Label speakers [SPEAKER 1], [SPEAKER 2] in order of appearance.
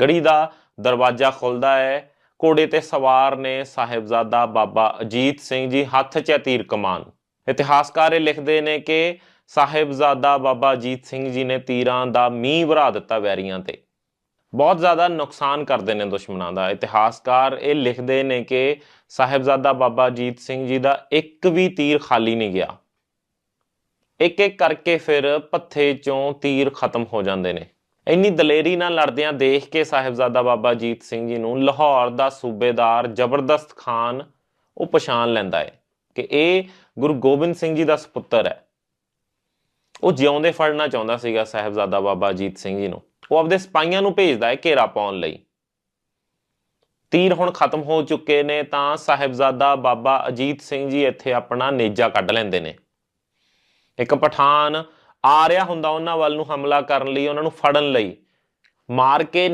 [SPEAKER 1] ਗੜੀ ਦਾ ਦਰਵਾਜ਼ਾ ਖੁੱਲਦਾ ਹੈ। ਘੋੜੇ ਤੇ ਸਵਾਰ ਨੇ ਸਾਹਿਬਜ਼ਾਦਾ ਬਾਬਾ ਅਜੀਤ ਸਿੰਘ ਜੀ ਹੱਥ 'ਚ ਹੈ ਤੀਰ ਕਮਾਨ। ਇਤਿਹਾਸਕਾਰ ਇਹ ਲਿਖਦੇ ਨੇ ਕਿ ਸਾਹਿਬਜ਼ਾਦਾ ਬਾਬਾ ਅਜੀਤ ਸਿੰਘ ਜੀ ਨੇ ਤੀਰਾਂ ਦਾ ਮੀਂਹ ਵਰਾ ਦਿੱਤਾ ਵੈਰੀਆਂ ਤੇ। ਬਹੁਤ ਜ਼ਿਆਦਾ ਨੁਕਸਾਨ ਕਰਦੇ ਨੇ ਦੁਸ਼ਮਣਾਂ ਦਾ। ਇਤਿਹਾਸਕਾਰ ਇਹ ਲਿਖਦੇ ਨੇ ਕਿ ਸਾਹਿਬਜ਼ਾਦਾ ਬਾਬਾ ਅਜੀਤ ਸਿੰਘ ਜੀ ਦਾ ਇੱਕ ਵੀ ਤੀਰ ਖਾਲੀ ਨਹੀਂ ਗਿਆ। ਇੱਕ ਇੱਕ ਕਰਕੇ ਫਿਰ ਪੱਥੇ ਚੋਂ ਤੀਰ ਖਤਮ ਹੋ ਜਾਂਦੇ ਨੇ। ਇੰਨੀ ਦਲੇਰੀ ਨਾਲ ਲੜਦਿਆਂ ਦੇਖ ਕੇ ਸਾਹਿਬਜ਼ਾਦਾ ਬਾਬਾ ਅਜੀਤ ਸਿੰਘ ਜੀ ਨੂੰ ਲਾਹੌਰ ਦਾ ਸੂਬੇਦਾਰ ਜ਼ਬਰਦਸਤ ਖਾਨ ਉਹ ਪਛਾਣ ਲੈਂਦਾ ਹੈ ਕਿ ਇਹ ਗੁਰੂ ਗੋਬਿੰਦ ਸਿੰਘ ਜੀ ਦਾ ਸੁਪੁੱਤਰ ਹੈ। ਉਹ ਜਿਉਂਦੇ ਫੜਨਾ ਚਾਹੁੰਦਾ ਸੀਗਾ ਸਾਹਿਬਜ਼ਾਦਾ ਬਾਬਾ ਅਜੀਤ ਸਿੰਘ ਜੀ ਨੂੰ। ਉਹ ਆਪਦੇ ਸਿਪਾਹੀਆਂ ਨੂੰ ਭੇਜਦਾ ਹੈ ਘੇਰਾ ਪਾਉਣ ਲਈ। ਤੀਰ ਹੁਣ ਖਤਮ ਹੋ ਚੁੱਕੇ ਨੇ ਤਾਂ ਸਾਹਿਬਜ਼ਾਦਾ ਬਾਬਾ ਅਜੀਤ ਸਿੰਘ ਜੀ ਇੱਥੇ ਆਪਣਾ ਨੇਜਾ ਕੱਢ ਲੈਂਦੇ ਨੇ। ਇੱਕ ਪਠਾਨ ਆ ਰਿਹਾ ਹੁੰਦਾ ਉਹਨਾਂ ਵੱਲ ਨੂੰ ਹਮਲਾ ਕਰਨ ਲਈ, ਉਹਨਾਂ ਨੂੰ ਫੜਨ ਲਈ। ਮਾਰ ਕੇ